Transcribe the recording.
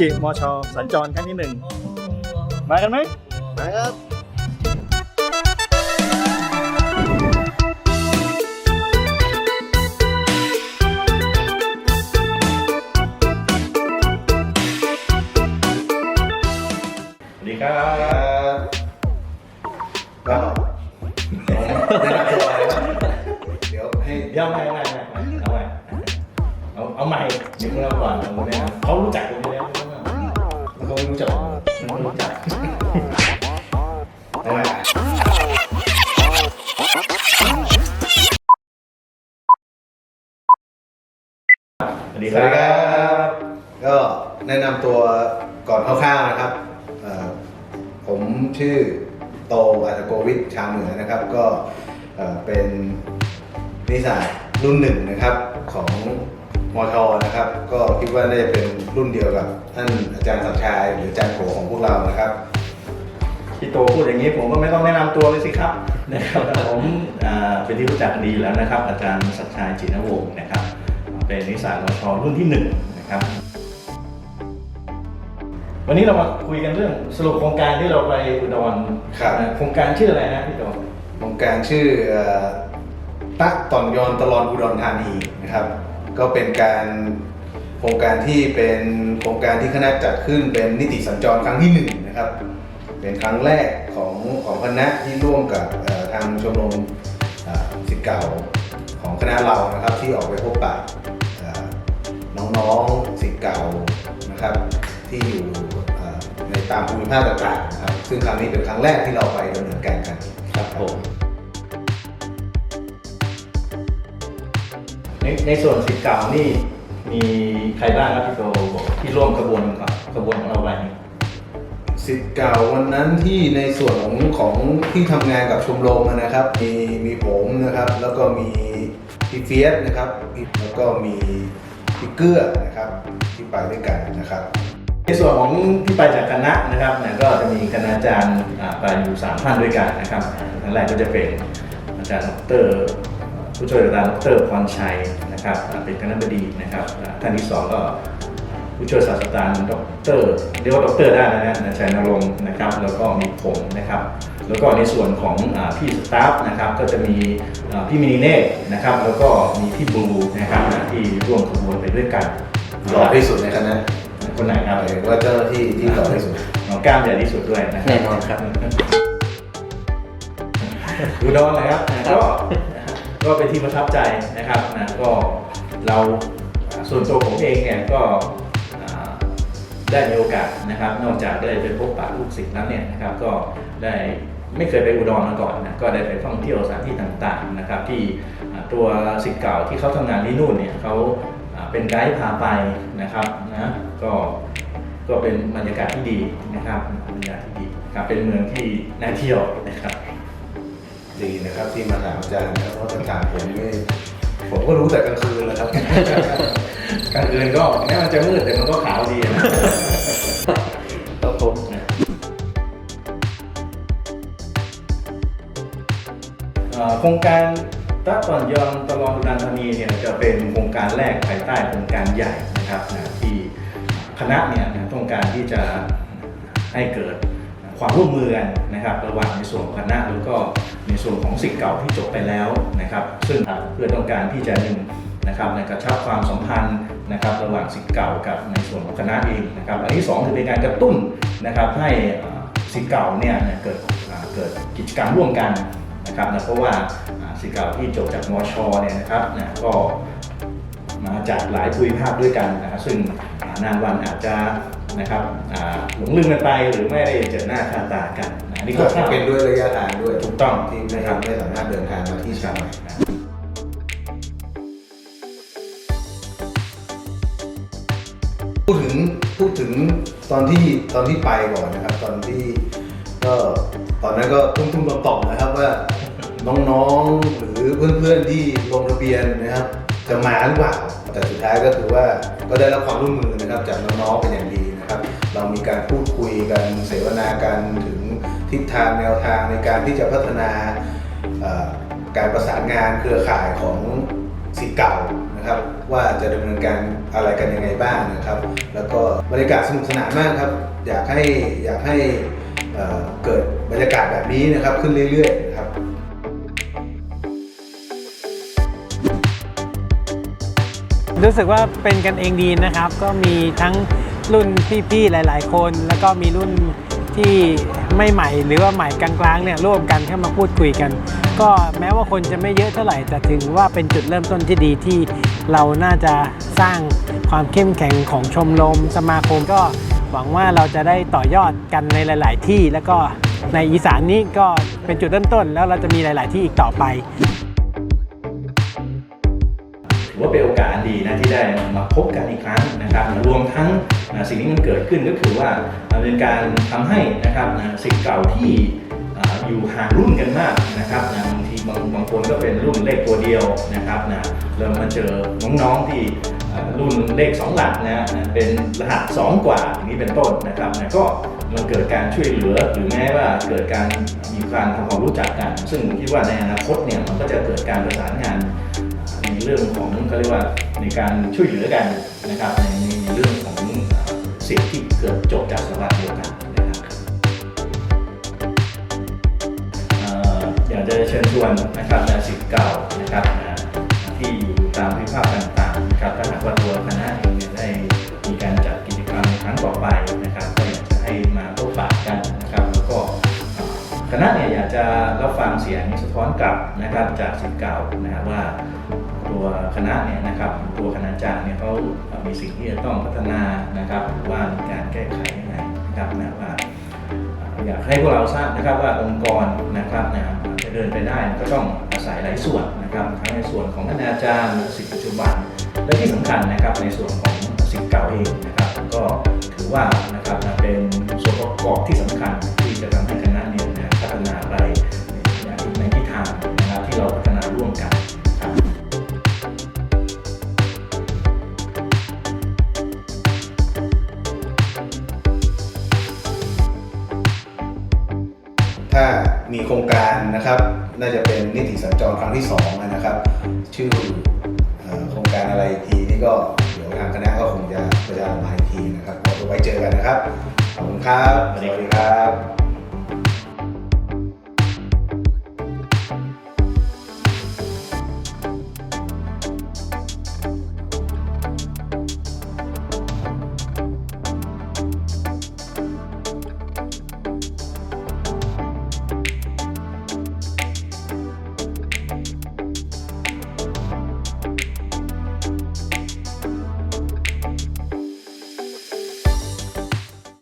จิมชสัญจรครั้งที่หนึ่งมากันไหมมาครับสวัสดีครับ ไม่รู้จักเขารู้จักสวัสดีสควัสรัดีครับ บ ก็แนะนำตัวก่อนคร่าวๆนะครับเอ่อผมชื่อโตอัตโกวิทชาวเหนือนะครับ ก็เอ่อเป็นนิสสัยรุ่นหนึ่งนะครับของ มอทอนะครับ ก็คิดว่าน่าจะเป็นรุ่นเดียวกับท่านอาจารย์สัชชายหรืออาจารย์โขของพวกเรานะครับพี่โตพูดอย่างนี้ผมก็ไม่ต้องแนะนำตัวเลยสิครับนะครับผมอ่าเป็นที่รู้จักกันดีอยู่แล้วนะครับ อาจารย์สัชชัยจินวงศ์นะครับ เป็นนิสสัยมชรุ่นที่หนึ่งนะครับวันนี้เรามาคุยกันเรื่องสรุปโครงการที่เราไปอุดรครับโครงการชื่ออะไรนะพี่โตโครงการชื่อเอ่อตักตอนยอนตลอดอุดรธานีนะครับ ก็เป็นการโครงการที่เป็นโครงการที่คณะจัดขึ้นเป็นนิติสัญจรครั้งที่หนึ่งนะครับ เป็นครั้งแรกของของคณะที่ร่วมกับทางชมรมเอ่อศิษย์เก่าของคณะเรานะครับที่ออกไปพบปะน้องๆศิษย์เก่านะครับที่อยู่ในตามภูมิภาคต่างๆนะครับซึ่งครั้งนี้เป็นครั้งแรกที่เราไปดำเนินการ ในในส่วนสิทธิ์เก่านี่มีใครบ้างครับพี่โตบอกที่ร่วมกระบวนกับกระบวนของเราไปนี่สิทธิ์เก่าวันนั้นที่ในส่วนของของที่ทำงานกับชมรมนะครับ มีมีผมนะครับ แล้วก็มีพี่เฟียสนะครับแล้วก็มีพี่เกื้อนะครับที่ไปด้วยกันนะครับ ในส่วนของที่ไปจากคณะนะครับเนี่ยก็จะมีคณาจารย์อ่าไปอยู่สามท่านด้วยกันนะครับท่านแรกก็จะเป็นอาจารย์ดรผู้ช่วยอาจารย์ดรพรชัย นะครับอ่าเป็นคณะบดีนะครับอ่าท่านที่สองก็ผู้ช่วยศาสตราจารย์ดรเรียกว่าดรได้นะฮะนายชัยนรงค์นะครับ แล้วก็มีผมนะครับ แล้วก็ในส่วนของอาพี่สตาฟนะครับก็จะมีอ่าพี่มินิเน่นะครับ แล้วก็มีพี่บลูนะครับอ่าที่ร่วมขบวนไปด้วยกันหล่อที่สุดในคณะคนไหนครับหมายถึงว่าเจ้าหน้าที่ที่หล่อที่สุดน้องกล้ามใหญ่ที่สุดด้วยนะครับแน่นอนครับดูดอนนะครับนะก็ ก็เป็นที่ประทับใจนะครับนะก็เราส่วนตัวผมเองเนี่ยก็ได้มีโอกาสนะครับ นอกจากได้ไปพบปะลูกศิษย์นั้นเนี่ยนะครับก็ได้ไม่เคยไปอุดรมาก่อนนะก็ได้ไปท่องเที่ยวสถานที่ต่างๆนะครับ ที่ตัวศิษย์เก่าที่เขาทำงานที่นู่นเนี่ยเขาอ่าเป็นไกด์พาไปนะครับนะก็ก็เป็นบรรยากาศที่ดีนะครับบรรยากาศที่ดีครับเป็นเมืองที่น่าเที่ยวนะครับ ดีนะครับที่มาถามอาจารย์นะครับเพราะถ้าถามผมนี่ผมก็รู้แต่กลางคืนแหล้วครับ กลางคืนก็แม้มันจะมืดแต่มันก็ขาวดีนะครับผมโครงการตัดตอนยอนตลอดอุดรธานีเนี่ยจะเป็นโครงการแรกภายใต้โครงการใหญ่นะครับนะที่คณะเนี่ยต้องการที่จะให้เกิด ความร่วมมือกันนะครับระหว่างในส่วนของคณะแล้วก็ในส่วนของสิทธิเก่าที่จบไปแล้วนะครับ ซึ่งเพื่อต้องการที่จะหนึ่งนะครับในกระชับความสัมพันธ์นะครับระหว่างสิทธิเก่ากับในส่วนของคณะเองนะครับ อันที่สองคือเป็นการกระตุ้นนะครับให้สิทธิเก่าเนี่ยเกิดเกิดกิจกรรมร่วมกันนะครับนะเพราะว่าอ่าศิษย์เก่าที่จบจากมชเนี่ยนะครับนะก็มาจากหลายภูมิภาคด้วยกันนะครับซึ่งนานวันอาจจะ นะครับอ่าหลงลืมกันไปหรือไม่ได้เจอหน้าค่าตากันนะอันนี่ก็ก็เป็นด้วยระยะทางด้วยถูกต้องที่ไม่นะครับไม่สามารถเดินทางมาที่เชียงใหม่พูดถึงพูดถึงตอนที่ตอนที่ไปก่อนนะครับ ตอนที่ก็ตอนนั้นก็ตุ้มๆต่อมๆนะครับว่าน้องๆหรือเพื่อนๆที่ลงทะเบียนนะครับจะมาหรือเปล่าแต่สุดท้ายก็คือว่าก็ได้รับความร่วมมือนะครับจากน้องๆเป็นอย่างดี นะครับ เรามีการพูดคุยกันเสวนากันถึงทิศทางแนวทางในการที่จะพัฒนาการประสานงานเครือข่ายของสิทธิ์เก่านะครับ ว่าจะดำเนินการอะไรกันยังไงบ้างนะครับ แล้วก็บรรยากาศสนุกสนานมากครับ อยากให้อยากให้เอ่อเกิดบรรยากาศแบบนี้นะครับขึ้นเรื่อยๆนะครับรู้สึกว่าเป็นกันเองดีนะครับ ก็มีทั้ง รุ่นพี่ๆหลาย ๆ คน แล้วก็มีรุ่นที่ไม่ใหม่หรือว่าใหม่กลางๆเนี่ยร่วมกันเข้ามาพูดคุยกัน ก็แม้ว่าคนจะไม่เยอะเท่าไหร่แต่ถือว่าเป็นจุดเริ่มต้นที่ดีที่เราน่าจะสร้างความเข้มแข็งของชมรมสมาคมก็หวังว่าเราจะได้ต่อยอดกันในหลาย ๆ ที่ แล้วก็ในอีสานนี้ก็เป็นจุดเริ่มต้น แล้วเราจะมีหลาย ๆ ที่อีกต่อไป อว่าเป็นโอกาสดีนะที่ได้มาพบกันอีกครั้งนะครับรวมทั้งสิ่งที่มันเกิดขึ้นก็คือว่ามันเป็นการทำให้นะครับสิ่งเก่าที่อยู่ห่างรุ่นกันมากนะครับนะบางทีบางบางคนก็เป็นรุ่นเลขตัวเดียวนะครับนะเรามาเจอน้องๆที่รุ่นเลข 2 หลักนะเป็นรหัส 2 กว่าอย่างนี้เป็นต้นนะครับนะก็มันเกิดการช่วยเหลือหรือแม้ว่าเกิดการมีการทำความรู้จักกัน ซึ่งผมคิดว่าในอนาคตเนี่ยมันก็จะเกิดการประสานงาน เรื่องของเขาเรียกว่าในการช่วยเหลือกันนะครับในในเรื่องของเอ่อสิ่งที่เกิดจบจากสภาพเดียวกันนะครับอยากจะเชิญชวนนะครับนะสิทธิ์เก่านะครับที่อยู่ตามพิพากษต่างๆนะครับถ้าหากว่าตัวคณะเองเนี่ยได้มีการจัดกิจกรรมในครั้งต่อไปนะครับก็อยากจะให้มาพบปะกันนะครับแล้วก็คณะเนี่ยอยากจะรับฟังเสียงสะท้อนกลับนะครับจากสิทธิ์เก่านะครับว่า ตัวคณะเนี่ยนะครับตัวคณาจารย์เนี่ยเขามีสิ่งที่จะต้องพัฒนานะครับว่ามีการแก้ไขยังไงนะครับนะว่าอยากให้พวกเราทราบนะครับว่าองค์กรนะครับนะจะเดินไปได้ก็ต้องอาศัยหลายส่วนนะครับทั้งในส่วนของคณาจารย์สิทธิปัจจุบัน และที่สำคัญนะครับในส่วนของสิทธิเก่าเองนะครับ ก็ถือว่านะครับเป็นส่วนประกอบที่สำคัญที่จะทำให้คณะเนี่ยนะพัฒนาไปในในทิศทางนะครับที่เราพัฒนาร่วมกัน มีโครงการนะครับ น่าจะเป็นนิติสัญจรครั้งที่สองนะครับ ชื่อเอ่อโครงการอะไรอีกทีนี่ก็เดี๋ยวทางคณะก็คงจะประชาสัมพันธ์อีกทีนะครับก็ไว้เจอกันนะครับ ขอบคุณครับ สวัสดีครับ